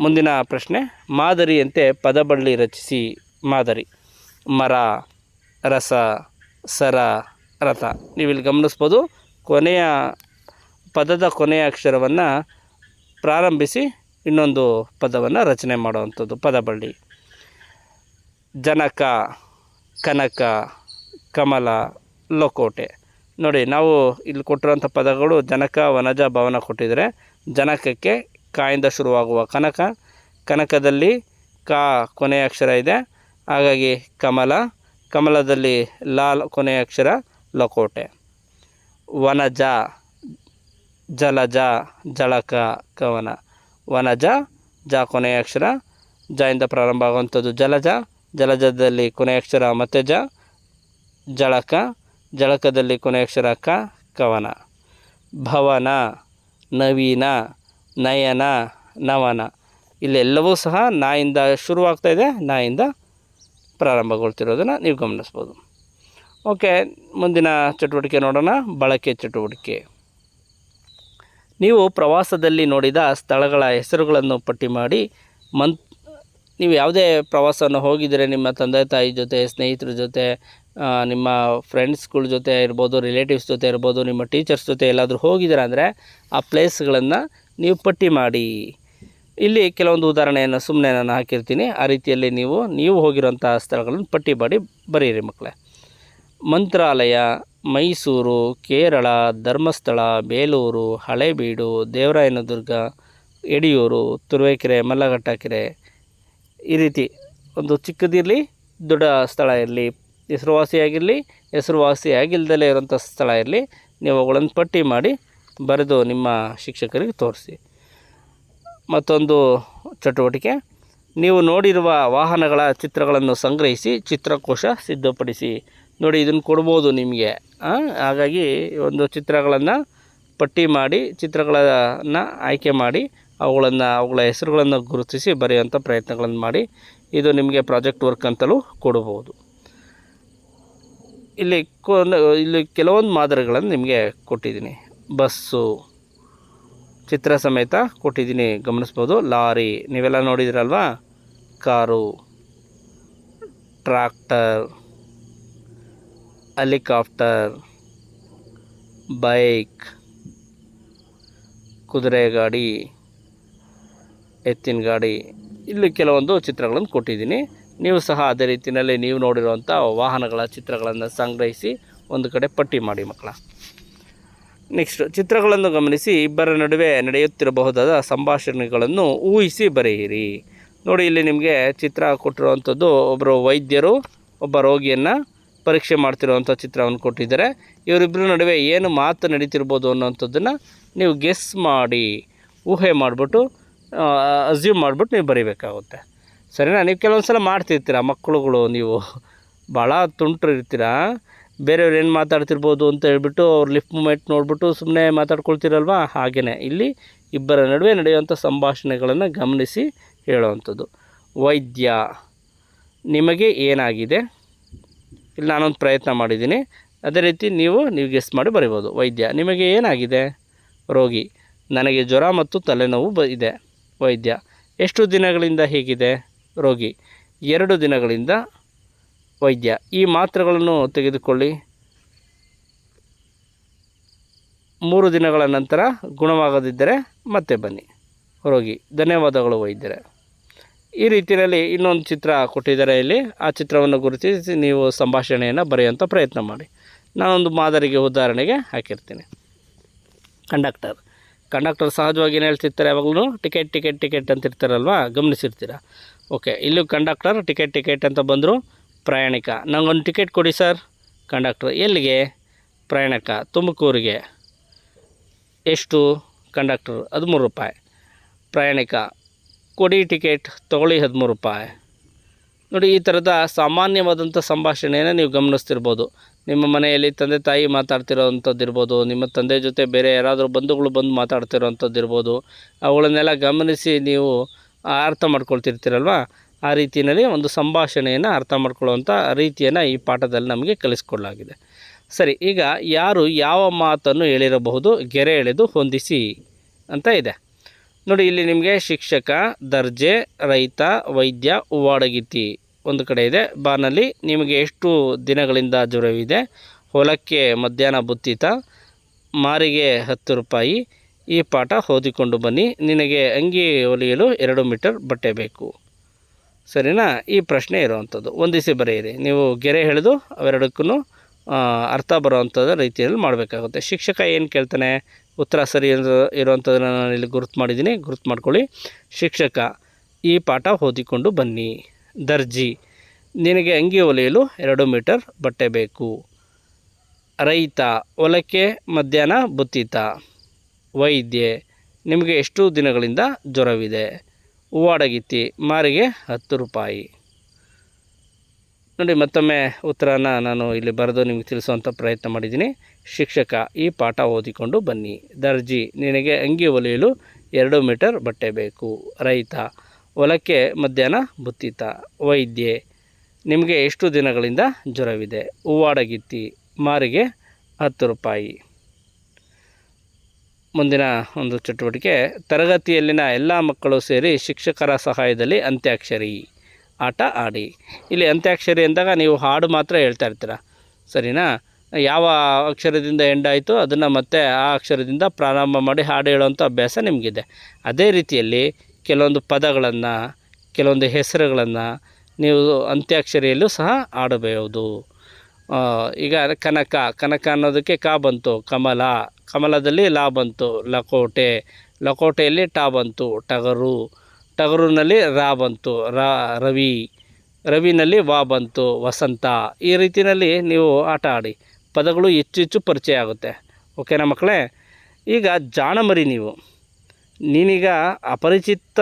ಮುಂದಿನ ಪ್ರಶ್ನೆ, ಮಾದರಿಯಂತೆ ಪದಬಳ್ಳಿ ರಚಿಸಿ, ಮಾದರಿ, ಮರ, ರಸ, ಸರ, ರಥ. ನೀವಿಲ್ಲಿ ಗಮನಿಸ್ಬೋದು, ಕೊನೆಯ ಪದದ ಕೊನೆಯ ಅಕ್ಷರವನ್ನು ಪ್ರಾರಂಭಿಸಿ ಇನ್ನೊಂದು ಪದವನ್ನು ರಚನೆ ಮಾಡುವಂಥದ್ದು, ಪದಬಳ್ಳಿ. ಜನಕ, ಕನಕ, ಕಮಲ, ಲಕೋಟೆ. ನೋಡಿ, ನಾವು ಇಲ್ಲಿ ಕೊಟ್ಟಿರೋಂಥ ಪದಗಳು ಜನಕ, ವನಜ, ಭವನ ಕೊಟ್ಟಿದ್ದಾರೆ ಜನಕಕ್ಕೆ ಕಾಯಿಂದ ಶುರುವಾಗುವ ಕನಕ. ಕನಕದಲ್ಲಿ ಕ ಕೊನೆಯ ಅಕ್ಷರ ಇದೆ. ಹಾಗಾಗಿ ಕಮಲ. ಕಮಲದಲ್ಲಿ ಲಾಲ್ ಕೊನೆಯ ಅಕ್ಷರ ಲಕೋಟೆ. ವನಜ. ಜಲಜ. ಜಳಕ ಕವನ. ವನಜ. ಜ ಕೊನೆಯ ಅಕ್ಷರ. ಜ ಇಂದ ಪ್ರಾರಂಭ ಆಗುವಂಥದ್ದು ಜಲಜ. ಜಲಜದಲ್ಲಿ ಕೊನೆಯ ಅಕ್ಷರ ಮತ್ತೆ ಜ. ಜಳಕ. ಜಳಕದಲ್ಲಿ ಕೊನೆಯ ಅಕ್ಷರ ಕ, ಕವನ. ಭವನ. ನವೀನ, ನಯನ, ನವನ. ಇಲ್ಲೆಲ್ಲವೂ ಸಹ ನಾಯಿಂದ ಶುರುವಾಗ್ತಾ ಇದೆ, ನಾಯಿಂದ ಪ್ರಾರಂಭಗೊಳ್ತಿರೋದನ್ನು ನೀವು ಗಮನಿಸ್ಬೋದು. ಓಕೆ, ಮುಂದಿನ ಚಟುವಟಿಕೆ ನೋಡೋಣ, ಬಳಕೆ ಚಟುವಟಿಕೆ. ನೀವು ಪ್ರವಾಸದಲ್ಲಿ ನೋಡಿದ ಸ್ಥಳಗಳ ಹೆಸರುಗಳನ್ನು ಪಟ್ಟಿ ಮಾಡಿ, ಮಂತ್ ನೀವು ಯಾವುದೇ ಪ್ರವಾಸವನ್ನು ಹೋಗಿದ್ದರೆ ನಿಮ್ಮ ತಂದೆ ತಾಯಿ ಜೊತೆ, ಸ್ನೇಹಿತರ ಜೊತೆ ನಿಮ್ಮ ಫ್ರೆಂಡ್ಸ್ಗಳ ಜೊತೆ ಇರ್ಬೋದು ರಿಲೇಟಿವ್ಸ್ ಜೊತೆ ಇರ್ಬೋದು, ನಿಮ್ಮ ಟೀಚರ್ಸ್ ಜೊತೆ ಎಲ್ಲಾದರೂ ಹೋಗಿದ್ದೀರ ಅಂದರೆ ಆ ಪ್ಲೇಸ್ಗಳನ್ನು ನೀವು ಪಟ್ಟಿ ಮಾಡಿ. ಇಲ್ಲಿ ಕೆಲವೊಂದು ಉದಾಹರಣೆಯನ್ನು ಸುಮ್ಮನೆ ನಾನು ಹಾಕಿರ್ತೀನಿ. ಆ ರೀತಿಯಲ್ಲಿ ನೀವು ನೀವು ಹೋಗಿರೋಂಥ ಸ್ಥಳಗಳನ್ನು ಪಟ್ಟಿ ಮಾಡಿ ಬರೀರಿ ಮಕ್ಕಳೇ ಮಂತ್ರಾಲಯ, ಮೈಸೂರು, ಕೇರಳ, ಧರ್ಮಸ್ಥಳ, ಬೇಲೂರು, ಹಳೇಬೀಡು, ದೇವರಾಯನದುರ್ಗ ಯಡಿಯೂರು ತುರುವೇಕೆರೆ ಮಲ್ಲಘಟ್ಟ ಕೆರೆ ಈ ರೀತಿ ಒಂದು ಚಿಕ್ಕದಿರಲಿ, ದೊಡ್ಡ ಸ್ಥಳ ಇರಲಿ, ಹೆಸರುವಾಸಿಯಾಗಿರಲಿ, ಹೆಸರುವಾಸಿಯಾಗಿಲ್ದಲೇ ಇರೋಂಥ ಸ್ಥಳ ಇರಲಿ, ನೀವು ಅವುಗಳನ್ನು ಪಟ್ಟಿ ಮಾಡಿ ಬರೆದು ನಿಮ್ಮ ಶಿಕ್ಷಕರಿಗೆ ತೋರಿಸಿ. ಮತ್ತೊಂದು ಚಟುವಟಿಕೆ, ನೀವು ನೋಡಿರುವ ವಾಹನಗಳ ಚಿತ್ರಗಳನ್ನು ಸಂಗ್ರಹಿಸಿ, ಚಿತ್ರಕೋಶ ಸಿದ್ಧಪಡಿಸಿ. ನೋಡಿ, ಇದನ್ನು ಕೊಡ್ಬೋದು ನಿಮಗೆ. ಹಾಗಾಗಿ ಒಂದು ಚಿತ್ರಗಳನ್ನು ಪಟ್ಟಿ ಮಾಡಿ, ಚಿತ್ರಗಳನ್ನು ಆಯ್ಕೆ ಮಾಡಿ ಅವುಗಳನ್ನು, ಅವುಗಳ ಹೆಸರುಗಳನ್ನು ಗುರುತಿಸಿ ಬರೆಯುವಂಥ ಪ್ರಯತ್ನಗಳನ್ನು ಮಾಡಿ ಇದು ನಿಮಗೆ ಪ್ರಾಜೆಕ್ಟ್ ವರ್ಕ್ ಅಂತಲೂ ಕೊಡಬಹುದು. ಇಲ್ಲಿ ಇಲ್ಲಿ ಕೆಲವೊಂದು ಮಾದರಿಗಳನ್ನು ನಿಮಗೆ ಕೊಟ್ಟಿದ್ದೀನಿ. ಬಸ್ಸು, ಚಿತ್ರ ಸಮೇತ ಕೊಟ್ಟಿದ್ದೀನಿ, ಗಮನಿಸ್ಬೋದು. ಲಾರಿ, ನೀವೆಲ್ಲ ನೋಡಿದಿರಲ್ವಾ? ಕಾರು, ಟ್ರ್ಯಾಕ್ಟರ್, ಹೆಲಿಕಾಪ್ಟರ್, ಬೈಕ್, ಕುದುರೆ ಗಾಡಿ. ಎತ್ತಿನ ಗಾಡಿ. ಇಲ್ಲಿ ಕೆಲವೊಂದು ಚಿತ್ರಗಳನ್ನು ಕೊಟ್ಟಿದ್ದೀನಿ. ನೀವು ಸಹ ಅದೇ ರೀತಿಯಲ್ಲಿ ನೀವು ನೋಡಿರುವಂಥ ವಾಹನಗಳ ಚಿತ್ರಗಳನ್ನು ಸಂಗ್ರಹಿಸಿ ಒಂದು ಕಡೆ ಪಟ್ಟಿ ಮಾಡಿ ಮಕ್ಕಳ. ನೆಕ್ಸ್ಟ್ ಚಿತ್ರಗಳನ್ನು ಗಮನಿಸಿ, ಇಬ್ಬರ ನಡುವೆ ನಡೆಯುತ್ತಿರಬಹುದಾದ ಸಂಭಾಷಣೆಗಳನ್ನು ಊಹಿಸಿ ಬರೆಯಿರಿ. ನೋಡಿ, ಇಲ್ಲಿ ನಿಮಗೆ ಚಿತ್ರ ಕೊಟ್ಟಿರುವಂಥದ್ದು, ಒಬ್ಬರು ವೈದ್ಯರು, ಒಬ್ಬ ರೋಗಿಯನ್ನು ಪರೀಕ್ಷೆ ಮಾಡ್ತಿರುವಂಥ ಚಿತ್ರವನ್ನು ಕೊಟ್ಟಿದ್ದಾರೆ. ಇವರಿಬ್ಬರ ನಡುವೆ ಏನು ಮಾತು ನಡೀತಿರ್ಬೋದು ಅನ್ನೋಂಥದ್ದನ್ನು ನೀವು ಗೆಸ್ ಮಾಡಿ, ಊಹೆ ಮಾಡಿಬಿಟ್ಟು ಅಸ್ಯೂಮ್ ಮಾಡಿಬಿಟ್ಟು ನೀವು ಬರೀಬೇಕಾಗುತ್ತೆ. ಸರಿನಾ? ನೀವು ಕೆಲವೊಂದು ಸಲ ಮಾಡ್ತಿರ್ತೀರಾ? ಮಕ್ಕಳುಗಳು ನೀವು. ಭಾಳ ತುಂಟ್ರು ಇರ್ತೀರ? ಬೇರೆಯವ್ರು ಏನು ಮಾತಾಡ್ತಿರ್ಬೋದು ಅಂತ ಹೇಳ್ಬಿಟ್ಟು ಅವ್ರ ಲಿಫ್ಟ್ ಮೂಮೆಂಟ್ ನೋಡಿಬಿಟ್ಟು ಸುಮ್ಮನೆ ಮಾತಾಡ್ಕೊಳ್ತಿರಲ್ವಾ? ಹಾಗೆಯೇ ಇಲ್ಲಿ ಇಬ್ಬರ ನಡುವೆ ನಡೆಯುವಂಥ ಸಂಭಾಷಣೆಗಳನ್ನು ಗಮನಿಸಿ ಹೇಳುವಂಥದ್ದು. ವೈದ್ಯ, ನಿಮಗೆ ಏನಾಗಿದೆ? ಇಲ್ಲಿ ನಾನೊಂದು ಪ್ರಯತ್ನ ಮಾಡಿದ್ದೀನಿ. ಅದೇ ರೀತಿ ನೀವು ನೀವು ಗೆಸ್ ಮಾಡಿ ಬರಿಬೋದು. ವೈದ್ಯ, ನಿಮಗೆ ಏನಾಗಿದೆ? ರೋಗಿ, ನನಗೆ ಜ್ವರ ಮತ್ತು ತಲೆನೋವು ಬ, ಇದೆ. ವೈದ್ಯ. ಎಷ್ಟು ದಿನಗಳಿಂದ ಹೀಗಿದೆ ರೋಗಿ? ಎರಡು ದಿನಗಳಿಂದ ವೈದ್ಯ. ಈ ಮಾತ್ರೆಗಳನ್ನು ತೆಗೆದುಕೊಳ್ಳಿ. ಮೂರು ದಿನಗಳ ನಂತರ ಗುಣವಾಗದಿದ್ದರೆ ಮತ್ತೆ ಬನ್ನಿ. ರೋಗಿ, ಧನ್ಯವಾದಗಳು ವೈದ್ಯರೇ. ಈ ರೀತಿಯಲ್ಲಿ ಇನ್ನೊಂದು ಚಿತ್ರ ಕೊಟ್ಟಿದ್ದಾರೆ ಇಲ್ಲಿ. ಆ ಚಿತ್ರವನ್ನು ಗುರುತಿಸಿ ನೀವು ಸಂಭಾಷಣೆಯನ್ನು ಬರೆಯುವಂಥ ಪ್ರಯತ್ನ ಮಾಡಿ. ನಾನೊಂದು ಮಾದರಿಗೆ ಉದಾಹರಣೆಗೆ ಹಾಕಿರ್ತೀನಿ. ಕಂಡಕ್ಟರ್. ಕಂಡಕ್ಟರ್ ಸಹಜವಾಗಿ ಏನು ಹೇಳ್ತಿರ್ತಾರೆ ಯಾವಾಗಲೂ? ಟಿಕೆಟ್ ಟಿಕೆಟ್ ಟಿಕೆಟ್ ಅಂತ ಇರ್ತಾರಲ್ವಾ? ಗಮನಿಸಿರ್ತೀರ? ಓಕೆ ಇಲ್ಲೂ ಕಂಡಕ್ಟರ್, ಟಿಕೆಟ್ ಟಿಕೆಟ್ ಅಂತ ಬಂದರು ಪ್ರಯಾಣಿಕ. ನಂಗೊಂದು ಟಿಕೆಟ್ ಕೊಡಿ ಸರ್. ಕಂಡಕ್ಟರ್, ಎಲ್ಲಿಗೆ? ಪ್ರಯಾಣಿಕ, ತುಮಕೂರಿಗೆ. ಎಷ್ಟು? ಕಂಡಕ್ಟರ್, ಹದಿಮೂರು ರೂಪಾಯಿ. ಪ್ರಯಾಣಿಕ, ಕೊಡಿ ಟಿಕೆಟ್, ತೊಗೊಳ್ಳಿ ಹದಿಮೂರು ರೂಪಾಯಿ. ನೋಡಿ, ಈ ಥರದ ಸಾಮಾನ್ಯವಾದಂಥ ಸಂಭಾಷಣೆಯನ್ನು ನೀವು ಗಮನಿಸ್ತಿರ್ಬೋದು. ನಿಮ್ಮ ಮನೆಯಲ್ಲಿ ತಂದೆ ತಾಯಿ ಮಾತಾಡ್ತಿರೋವಂಥದ್ದು ಇರ್ಬೋದು ನಿಮ್ಮ ತಂದೆ ಜೊತೆ ಬೇರೆ ಯಾರಾದರೂ ಬಂಧುಗಳು ಬಂದು ಮಾತಾಡ್ತಿರೋವಂಥದ್ದು ಇರ್ಬೋದು ಅವುಗಳನ್ನೆಲ್ಲ ಗಮನಿಸಿ ನೀವು ಅರ್ಥ ಮಾಡ್ಕೊಳ್ತಿರ್ತೀರಲ್ವ? ಆ ರೀತಿಯಲ್ಲಿ ಒಂದು ಸಂಭಾಷಣೆಯನ್ನು ಅರ್ಥ ಮಾಡ್ಕೊಳ್ಳುವಂಥ ರೀತಿಯನ್ನು ಈ ಪಾಠದಲ್ಲಿ ನಮಗೆ ಕಲಿಸ್ಕೊಳ್ಳಲಾಗಿದೆ ಸರಿ, ಈಗ ಯಾರು ಯಾವ ಮಾತನ್ನು ಹೇಳಿರಬಹುದು, ಗೆರೆ ಎಳೆದು ಹೊಂದಿಸಿ ಅಂತ ಇದೆ. ನೋಡಿ, ಇಲ್ಲಿ ನಿಮಗೆ ಶಿಕ್ಷಕ, ದರ್ಜೆ, ರೈತ, ವೈದ್ಯ ಉವಾಡಗಿತ್ತಿ ಒಂದು ಕಡೆ ಇದೆ. ಬಾನಲ್ಲಿ ನಿಮಗೆ ಎಷ್ಟು ದಿನಗಳಿಂದ ಜ್ವರವಿದೆ ಹೊಲಕ್ಕೆ ಮಧ್ಯಾಹ್ನ ಬುತ್ತಿತ, ಮಾರಿಗೆ ಹತ್ತು ರೂಪಾಯಿ. ಈ ಪಾಠ ಓದಿಕೊಂಡು ಬನ್ನಿ. ನಿನಗೆ ಅಂಗಿ ಹೊಲಿಯಲು ಎರಡು ಮೀಟರ್ ಬಟ್ಟೆ ಬೇಕು. ಸರಿನಾ? ಈ ಪ್ರಶ್ನೆ ಇರುವಂಥದ್ದು. ಹೊಂದಿಸಿ ಬರೆಯಿರಿ. ನೀವು ಗೆರೆ ಹಿಡಿದು ಅವೆರಡಕ್ಕೂ ಅರ್ಥ ಬರುವಂಥದ್ದು ರೀತಿಯಲ್ಲಿ ಮಾಡಬೇಕಾಗುತ್ತೆ. ಶಿಕ್ಷಕ ಏನು ಕೇಳ್ತಾನೆ? ಉತ್ತರ ಸರಿ ಇರೋ- ಇರುವಂಥದ್ದನ್ನು ನಾನು ಇಲ್ಲಿ ಗುರುತು ಮಾಡಿದ್ದೀನಿ. ಗುರುತು ಮಾಡ್ಕೊಳ್ಳಿ. ಶಿಕ್ಷಕ, ಈ ಪಾಠ ಓದಿಕೊಂಡು ಬನ್ನಿ. ದರ್ಜಿ. ನಿನಗೆ ಅಂಗಿ ಹೊಲಿಯಲು ಎರಡು ಮೀಟರ್ ಬಟ್ಟೆ ಬೇಕು. ರೈತ ಹೊಲಕ್ಕೆ ಮಧ್ಯಾಹ್ನ ಬುತ್ತಿತ. ವೈದ್ಯೆ, ನಿಮಗೆ ಎಷ್ಟು ದಿನಗಳಿಂದ ಜ್ವರವಿದೆ. ಹೂವಾಡಗಿತ್ತಿ, ಮಾರಿಗೆ ಹತ್ತು ರೂಪಾಯಿ. ನೋಡಿ, ಮತ್ತೊಮ್ಮೆ ಉತ್ತರನ ನಾನು ಇಲ್ಲಿ ಬರೆದು ನಿಮಗೆ ತಿಳಿಸುವಂಥ ಪ್ರಯತ್ನ ಮಾಡಿದ್ದೀನಿ. ಶಿಕ್ಷಕ, ಈ ಪಾಠ ಓದಿಕೊಂಡು ಬನ್ನಿ. ದರ್ಜಿ, ನಿನಗೆ ಅಂಗಿ ಹೊಲಿಯಲು ಎರಡು ಮೀಟರ್ ಬಟ್ಟೆ ಬೇಕು. ರೈತ ಹೊಲಕ್ಕೆ ಮಧ್ಯಾಹ್ನ ಬುತ್ತಿತ ವೈದ್ಯೆ, ನಿಮಗೆ ಎಷ್ಟು ದಿನಗಳಿಂದ ಜ್ವರವಿದೆ? ಹೂವಾಡಗಿತ್ತಿ ಮಾರಿಗೆ ಹತ್ತು ರೂಪಾಯಿ. ಮುಂದಿನ ಒಂದು ಚಟುವಟಿಕೆ, ತರಗತಿಯಲ್ಲಿನ ಎಲ್ಲ ಮಕ್ಕಳು ಸೇರಿ ಶಿಕ್ಷಕರ ಸಹಾಯದಲ್ಲಿ ಅಂತ್ಯಾಕ್ಷರಿ. ಆಟ ಆಡಿ. ಇಲ್ಲಿ ಅಂತ್ಯಾಕ್ಷರಿ ಅಂದಾಗ ನೀವು ಹಾಡು ಮಾತ್ರ ಹೇಳ್ತಾ ಇರ್ತೀರ. ಸರಿನಾ? ಯಾವ ಅಕ್ಷರದಿಂದ ಎಂಡಾಯಿತು, ಅದನ್ನು ಮತ್ತೆ ಆ ಅಕ್ಷರದಿಂದ ಪ್ರಾರಂಭ ಮಾಡಿ ಹಾಡು ಹೇಳುವಂಥ ಅಭ್ಯಾಸ ನಿಮಗಿದೆ. ಅದೇ ರೀತಿಯಲ್ಲಿ ಕೆಲವೊಂದು ಪದಗಳನ್ನು, ಕೆಲವೊಂದು ಹೆಸರುಗಳನ್ನು ನೀವು ಅಂತ್ಯಾಕ್ಷರಿಯಲ್ಲೂ ಸಹ ಆಡಬಹುದು. ಈಗ ಕನಕ ಕನಕ ಅನ್ನೋದಕ್ಕೆ ಕಾ ಬಂತು, ಕಮಲ. ಕಮಲದಲ್ಲಿ ಲಾ ಬಂತು, ಲಕೋಟೆ. ಲಕೋಟೆಯಲ್ಲಿ ಟಾ ಬಂತು, ಟಗರು. ಟಗರುನಲ್ಲಿ ರಾ ಬಂತು, ರಾ, ರವಿ. ರವಿನಲ್ಲಿ ವಾ ಬಂತು, ವಸಂತ. ಈ ರೀತಿಯಲ್ಲಿ ನೀವು ಆಟ ಆಡಿ, ಪದಗಳು ಹೆಚ್ಚು ಹೆಚ್ಚು ಪರಿಚಯ ಆಗುತ್ತೆ. ಓಕೆನಾ ಮಕ್ಕಳೇ? ಈಗ ಜಾಣಮರಿ ನೀವು. ನೀನೀಗ ಅಪರಿಚಿತ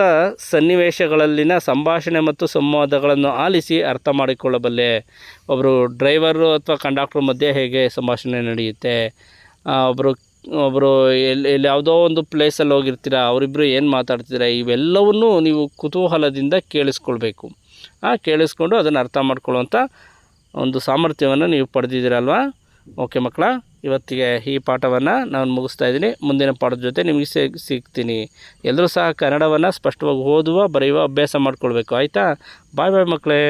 ಸನ್ನಿವೇಶಗಳಲ್ಲಿನ ಸಂಭಾಷಣೆ ಮತ್ತು ಸಂವಾದಗಳನ್ನು ಆಲಿಸಿ ಅರ್ಥ ಮಾಡಿಕೊಳ್ಳಬಲ್ಲೆ. ಒಬ್ಬರು ಡ್ರೈವರು ಅಥವಾ ಕಂಡಕ್ಟ್ರ್ ಮಧ್ಯೆ ಹೇಗೆ ಸಂಭಾಷಣೆ ನಡೆಯುತ್ತೆ? ಒಬ್ಬರು ಒಬ್ಬರು ಎಲ್ಲಿ ಎಲ್ಲಿ ಯಾವುದೋ ಒಂದು ಪ್ಲೇಸಲ್ಲಿ ಹೋಗಿರ್ತೀರ ಅವರಿಬ್ಬರು ಏನು ಮಾತಾಡ್ತೀರ ಇವೆಲ್ಲವನ್ನೂ ನೀವು ಕುತೂಹಲದಿಂದ ಕೇಳಿಸ್ಕೊಳ್ಬೇಕು. ಕೇಳಿಸ್ಕೊಂಡು ಅದನ್ನು ಅರ್ಥ ಮಾಡ್ಕೊಳ್ಳುವಂಥ ಒಂದು ಸಾಮರ್ಥ್ಯವನ್ನು ನೀವು ಪಡೆದಿದ್ದೀರಲ್ವಾ? ಓಕೆ ಮಕ್ಕಳ, ಇವತ್ತಿಗೆ ಈ ಪಾಠವನ್ನು ನಾನು ಮುಗಿಸ್ತಾ ಇದ್ದೀನಿ. ಮುಂದಿನ ಪಾಠದ ಜೊತೆ ನಿಮಗೆ ಸಿಗ್ ಸಿಗ್ತೀನಿ. ಎಲ್ಲರೂ ಸಹ ಕನ್ನಡವನ್ನು ಸ್ಪಷ್ಟವಾಗಿ ಓದುವ, ಬರೆಯುವ, ಅಭ್ಯಾಸ ಮಾಡ್ಕೊಳ್ಬೇಕು. ಆಯಿತಾ? ಬಾಯ್ ಬಾಯ್ ಮಕ್ಕಳೇ.